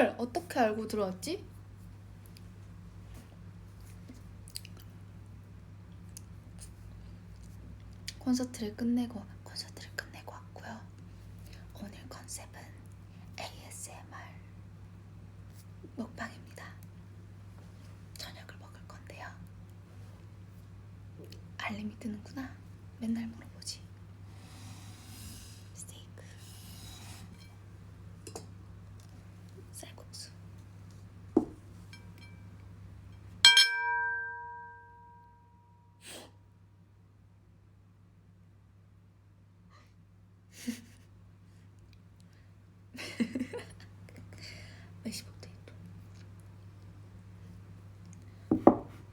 헐 어떻게 알고 들어왔지? 콘서트를 끝내고 콘서트를 끝내고 왔고요. 오늘 컨셉은 ASMR 먹방입니다. 저녁을 먹을 건데요. 알림이 뜨는구나. 맨날 물어보지. 스테이크, 쌀국수. 메시 포테이토.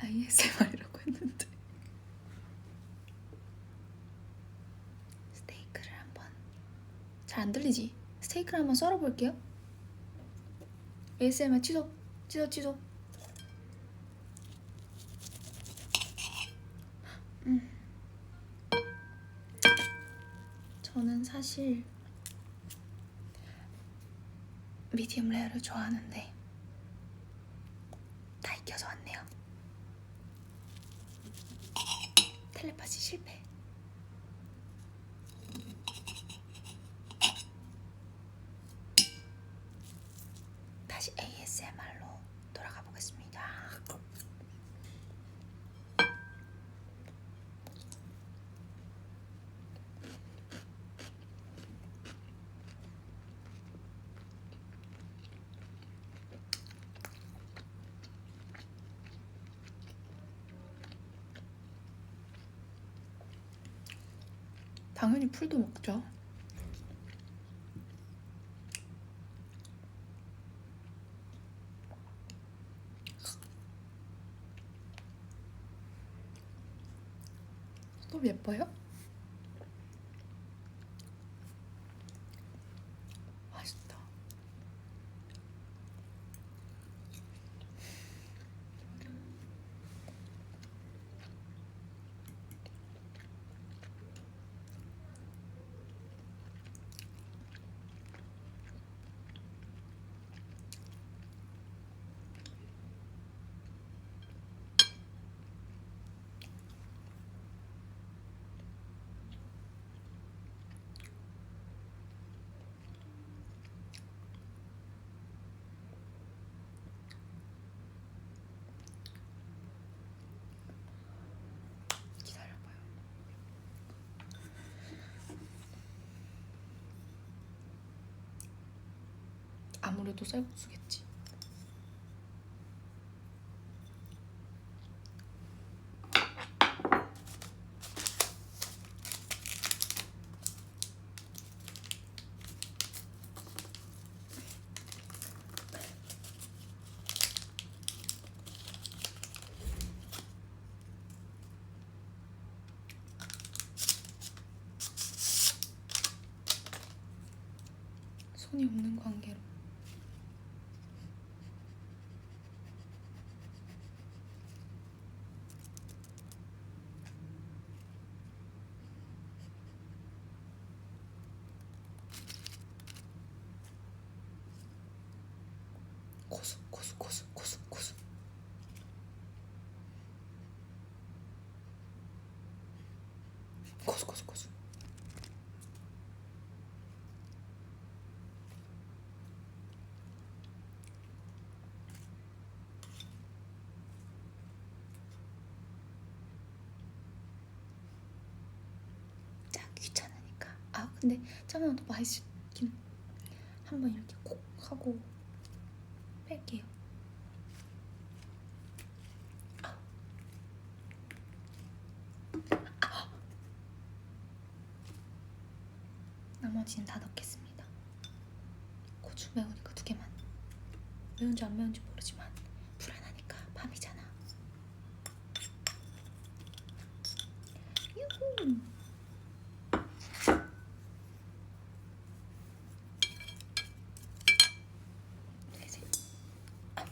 ASMR이라고 했는데. 스테이크를 한번 잘 안 들리지? 스테이크를 한번 썰어 볼게요. ASMR 취소, 취소, 취소. 음. 저는 사실 미디움 레어를 좋아하는데 다 익혀서 왔네요. 텔레파시 실패. 다시 ASMR로 돌아가 보겠습니다. 당연히 풀도 먹죠. 너무 예뻐요? 아무래도 쌀국수겠지. 손이 없는 고수, 고수, 고수, 고수, 고수. 고수, 고수, 귀찮으니까. 아 근데 더 맛있긴. 한번 이렇게 콕 하고 뺄게요. 아. 나머지는 다 넣겠습니다. 고추 매우니까 두 개만. 매운지 안 매운지 불안하니까 밤이잖아. 유후. 셋. 아.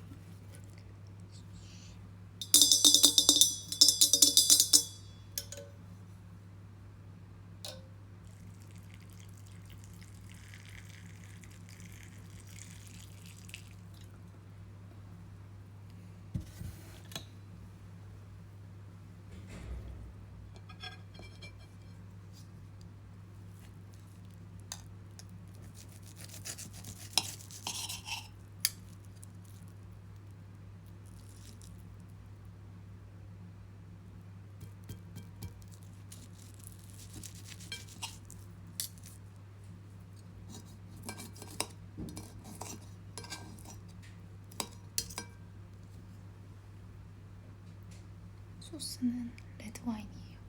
소스는 레드 와인이에요.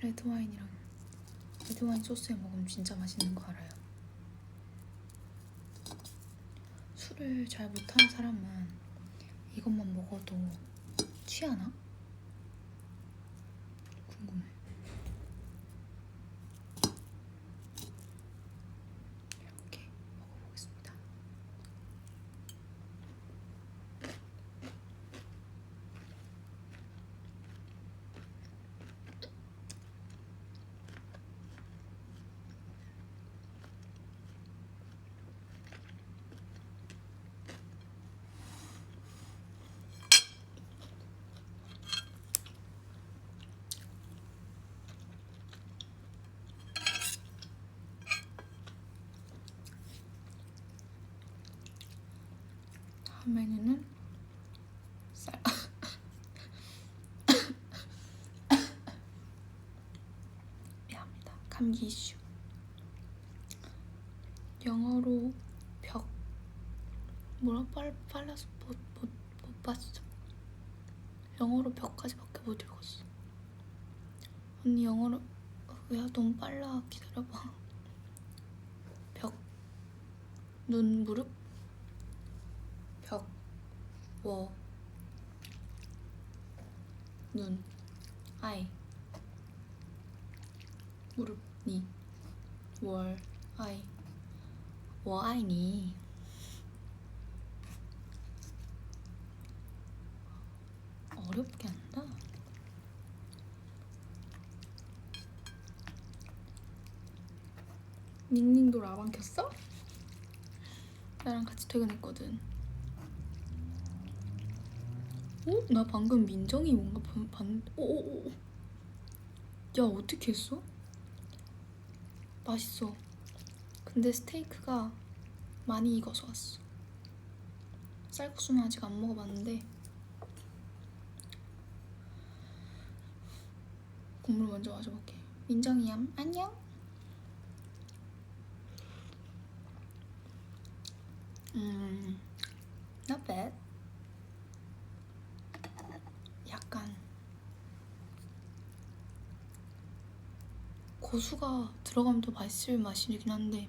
레드 와인이랑 레드 와인 소스에 먹으면 진짜 맛있는 거 알아요. 술을 잘 못하는 사람은 이것만 먹어도 취하나? 궁금해. 이렇게 먹어보겠습니다. 다음 메뉴는 쌀. 미안합니다. 감기 이슈. 영어로 벽 뭐라 빨 빨라서 못 못 못 봤어. 영어로 벽까지밖에 못 읽었어. 언니 영어로 야 너무 빨라 기다려봐. 벽, 눈, 무릎, 벽, 워, 눈, 아이, 무릎, 니, 월, 아이, 워, 아이, 니. 어렵게 한다. 닝닝도 라방 켰어? 나랑 같이 퇴근했거든. 어? 나 방금 민정이 뭔가 반, 반, 오오오. 야, 어떻게 했어? 맛있어. 근데 스테이크가 많이 익어서 왔어. 쌀국수는 아직 안 먹어봤는데 국물 먼저 마셔볼게. 민정이얌, 안녕. 음, not bad. 약간 고수가 들어가면 더 맛있을 맛이긴 한데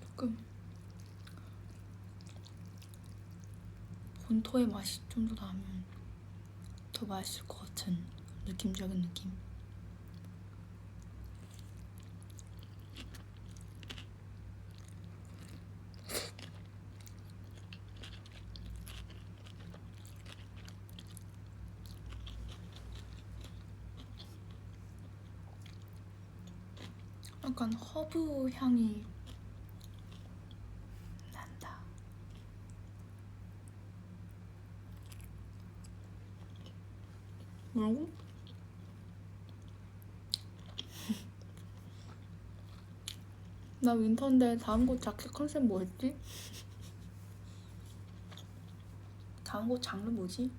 조금 본토의 맛이 좀 더 나면 더 맛있을 것 같은 느낌적인 느낌. 약간 허브 향이 난다. 뭐라고? 나 윈터인데 다음 곳 자켓 컨셉 뭐였지? 다음 곳 장르 뭐지?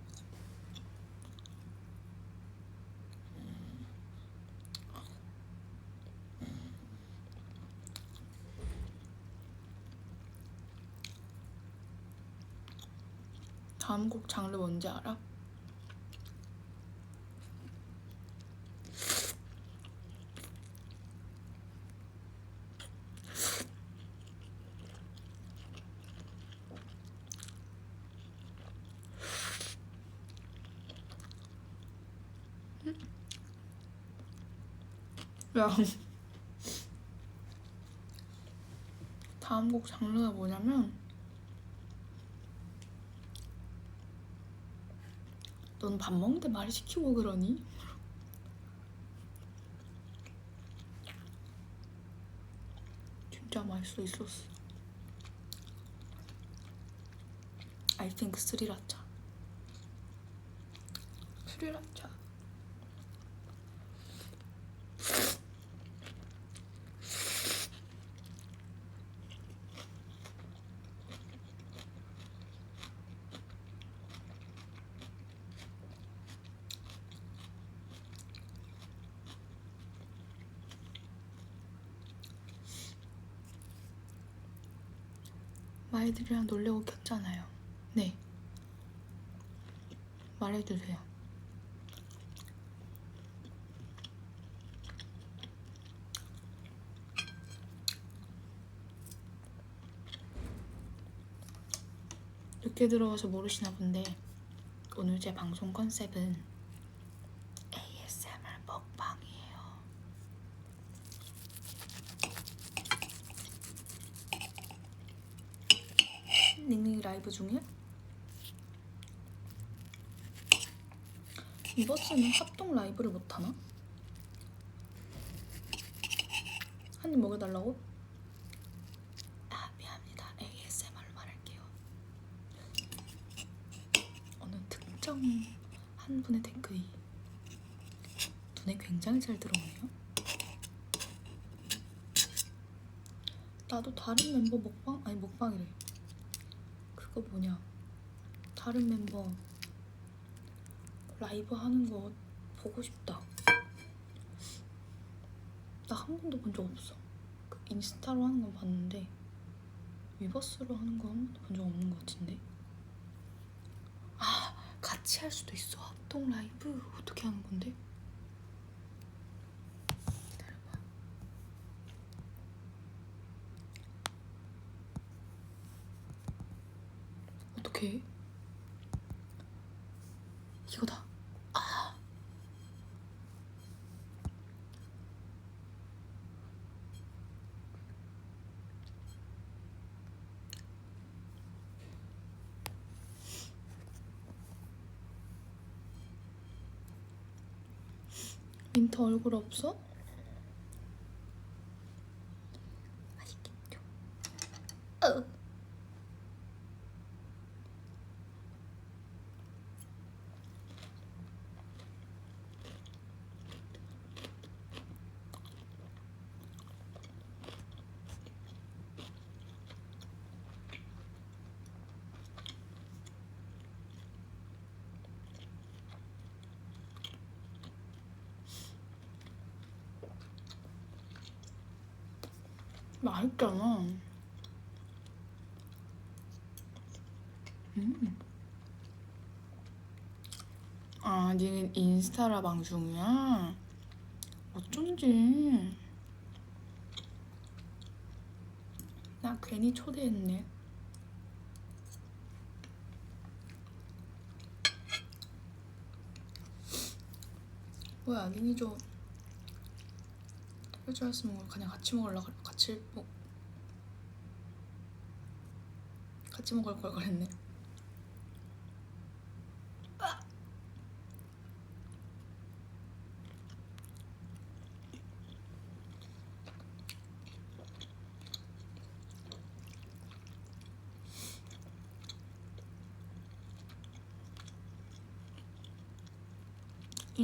다음 곡 장르 뭔지 알아? 야. 다음 곡 장르가 뭐냐면 넌 밥 먹는데 말을 시키고 그러니? 진짜 맛있어 있었어. I think 스리라차. 스리라차. 마이들이랑 놀려고 켰잖아요. 네. 말해주세요. 늦게 들어와서 모르시나 본데 오늘 제 방송 컨셉은 ASMR 먹방이에요. 닝닝이 라이브 중이야? 이 버스는 합동 라이브를 못하나? 한 입 먹여달라고? 아 미안합니다 ASMR로 말할게요 어느 특정 한 분의 댓글이 눈에 굉장히 잘 들어오네요 나도 다른 멤버 먹방? 아니 먹방이래 그거 뭐냐 다른 멤버 라이브 하는 거 보고 싶다. 나 한 번도 본 적 없어. 그 인스타로 하는 건 봤는데 위버스로 하는 거 한 번도 본 적 없는 것 같은데. 아 같이 할 수도 있어. 합동 라이브 어떻게 하는 건데? 기다려봐. 어떻게 해? 이거다. 아. 민트 얼굴 없어? 맛있겠죠? 어. 맛있잖아. 음. 아, 니는 인스타라 방송이야? 어쩐지. 나 괜히 초대했네. 뭐야, 니니저 할줄 알았으면 그냥 같이 그래. 같이 먹 같이 먹을 걸 그랬네.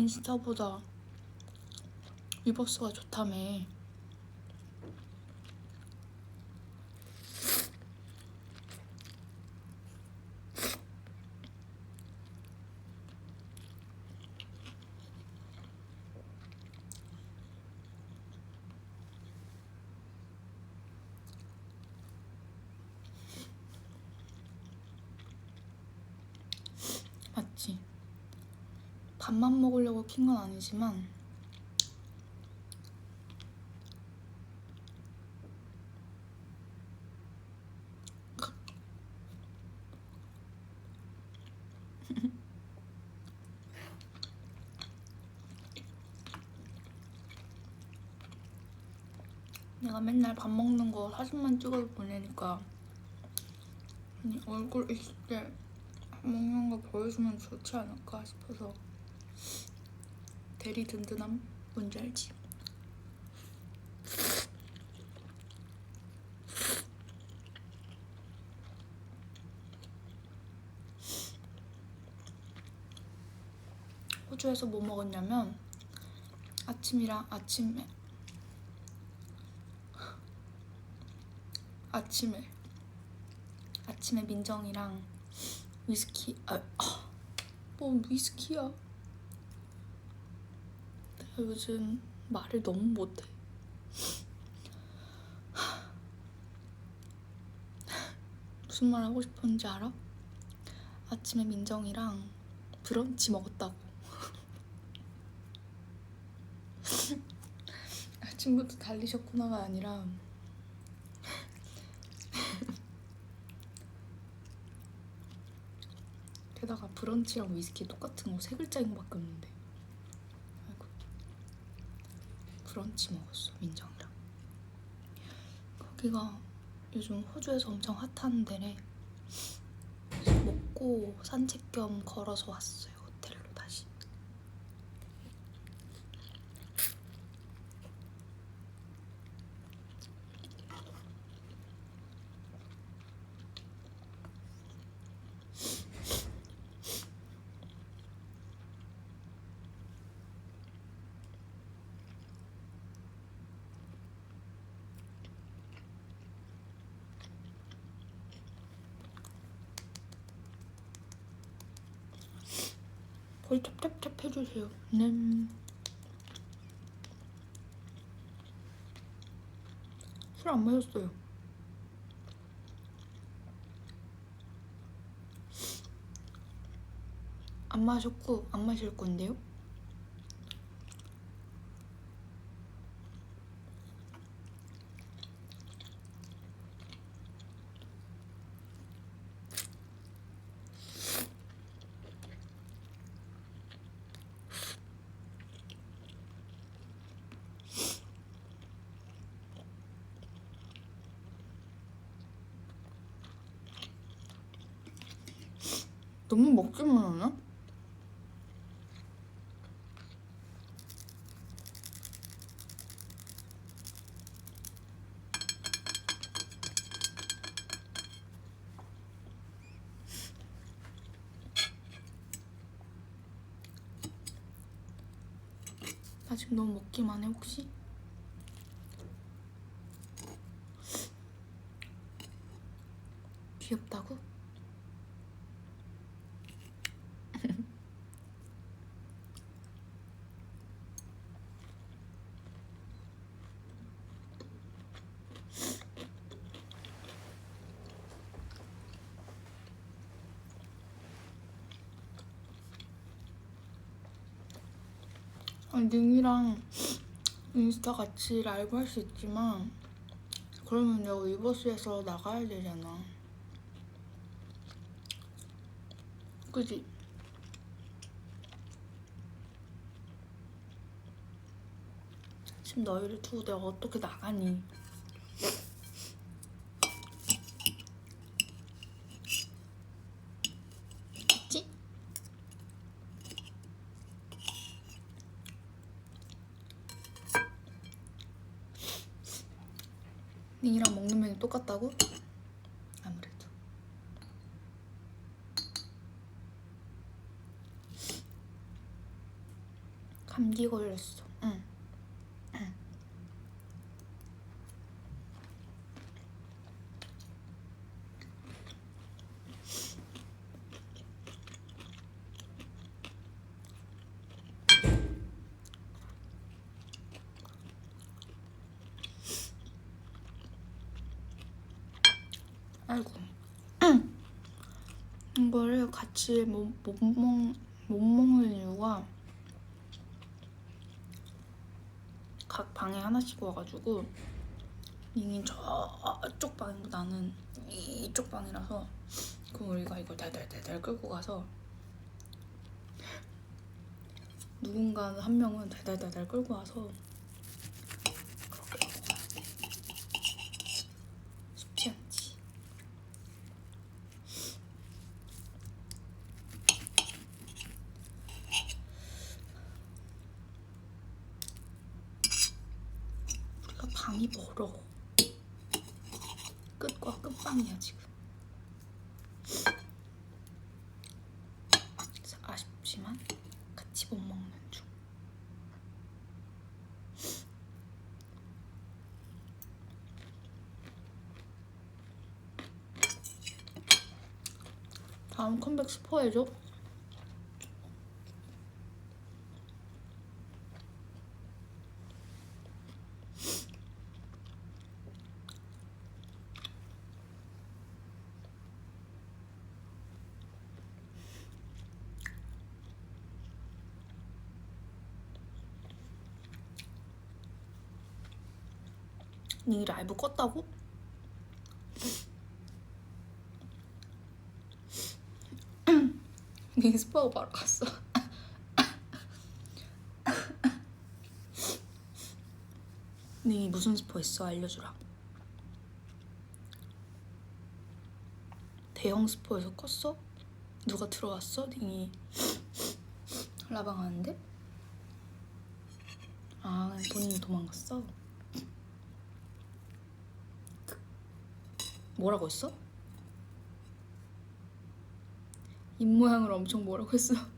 인스타보다 위버스가 좋다며. 맞지? 밥만 먹으려고 킨건 아니지만 내가 맨날 밥 먹는 거 사진만 찍어서 보내니까 얼굴 있을 때 먹는 거 보여주면 좋지 않을까 싶어서 대리 든든함 뭔지 알지? 호주에서 뭐 먹었냐면 아침이랑 아침에 아침에 아침에 민정이랑 위스키 아, 아, 뭐 위스키야 요즘 말을 너무 못해 무슨 말 하고 싶었는지 알아? 아침에 민정이랑 브런치 먹었다고. 아침부터 달리셨구나가 아니라 게다가 브런치랑 위스키 똑같은 거 세 글자인 거밖에 없는데 아이고 브런치 먹었어 민정이랑. 거기가 요즘 호주에서 엄청 핫한 데래. 먹고 산책 겸 걸어서 왔어요 호텔로 다시 거의 찹찹찹 해주세요. 네. 술안 마셨어요. 안 마셨고 안 마실 건데요 너무 먹기만 하나? 나 지금 너무 먹기만 해 혹시? 귀엽다고? 아니, 능이랑 인스타 같이 라이브 할 수 있지만 그러면 내가 위버스에서 나가야 되잖아 그지? 지금 너희를 두고 내가 어떻게 나가니 그치? 닝이랑 먹는 메뉴 똑같다고? 아무래도 감기 걸렸어 응. 아이고 이 거를 같이 못, 못, 먹, 못 먹는 이유가 각 방에 하나씩 와가지고 닝이 저쪽 방이고 나는 이쪽 방이라서 그럼 우리가 이걸 달달달달 끌고 가서 누군가 한 명은 달달달달 끌고 와서 그렇게 먹어야 돼 쉽지 않지 우리가 방이 멀어. 끝과 끝방이야 지금. 아쉽지만 같이 못 먹는 중. 다음 컴백 스포 해줘. 니 라이브 껐다고? 니 스포하고 바로 갔어. 니 무슨 스포 했어? 알려주라. 대형 스포에서 껐어? 누가 들어왔어? 니 라방 하는데? 아 본인이 도망갔어? 뭐라고 했어? 입모양을 엄청 뭐라고 했어?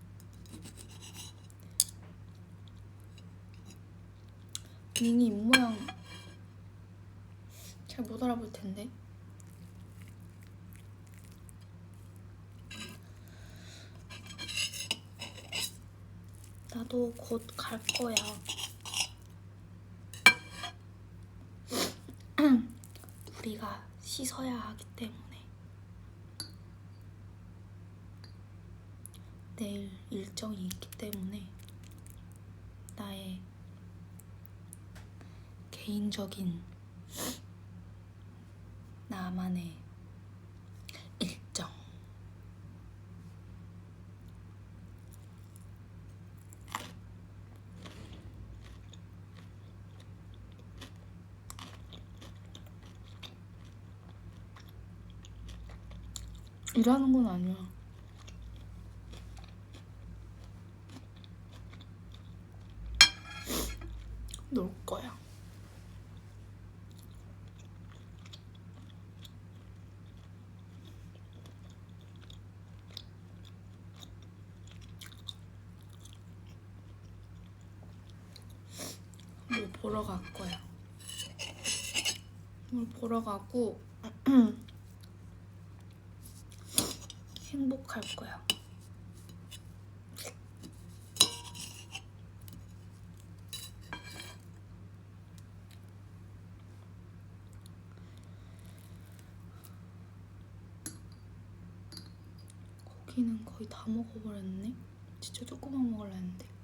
닝이 입모양 잘 못 알아볼 텐데 나도 곧 갈 거야 우리가 씻어야 하기 때문에. 내일 일정이 있기 때문에 나의 개인적인 나만의 일정 일하는 건 아니야. 놀 거야. 뭐 보러 갈 거야. 뭘 보러 가고 행복할 거야. 고기는 거의 다 먹어버렸네. 진짜 조금만 먹으려 했는데.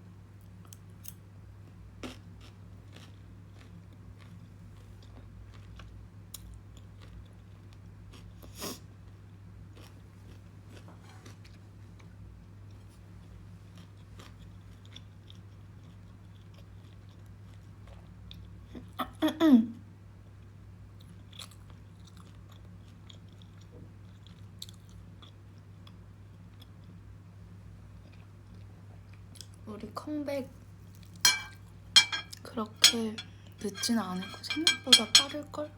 우리 컴백 그렇게 늦진 않을 거 생각보다 빠를 걸.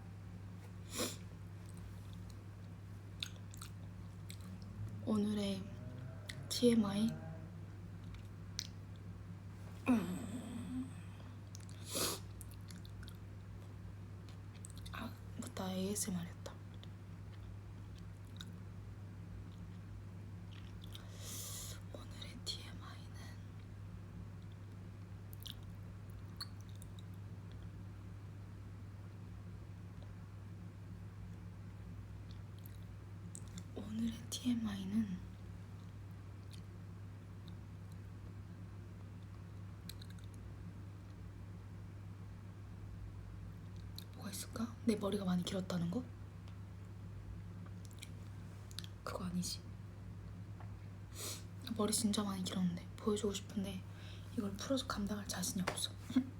오늘의 TMI 음. 아 맞다 ASMR 했다. 오늘의 TMI는 오늘의 TMI는 뭐가 있을까? 내 머리가 많이 길었다는 거? 그거 아니지. 머리 진짜 많이 길었는데 보여주고 싶은데 이걸 풀어서 감당할 자신이 없어.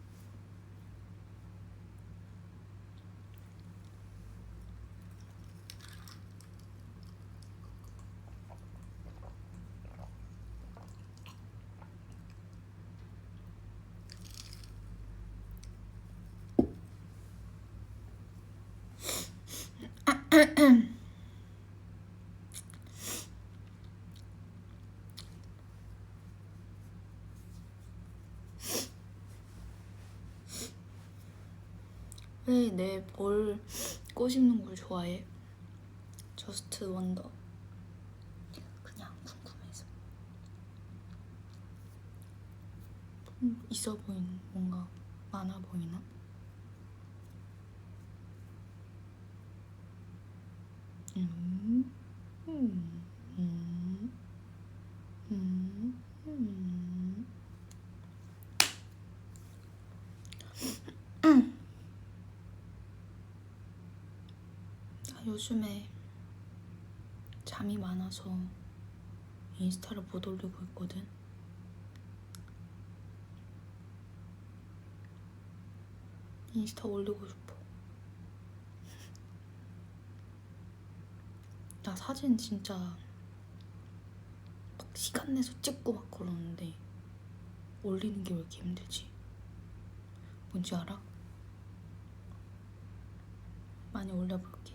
왜내볼 꼬집는 걸 좋아해? 저스트 원더. 그냥 궁금해서. 음, 있어 보이는 뭔가 많아 보이나? 음, 음, 음, 음, 음. 요즘에 잠이 많아서 인스타를 못 올리고 있거든. 인스타 올리고 싶어. 나 사진 진짜 막 시간 내서 찍고 막 그러는데 올리는 게 왜 이렇게 힘들지? 뭔지 알아? 많이 올려볼게.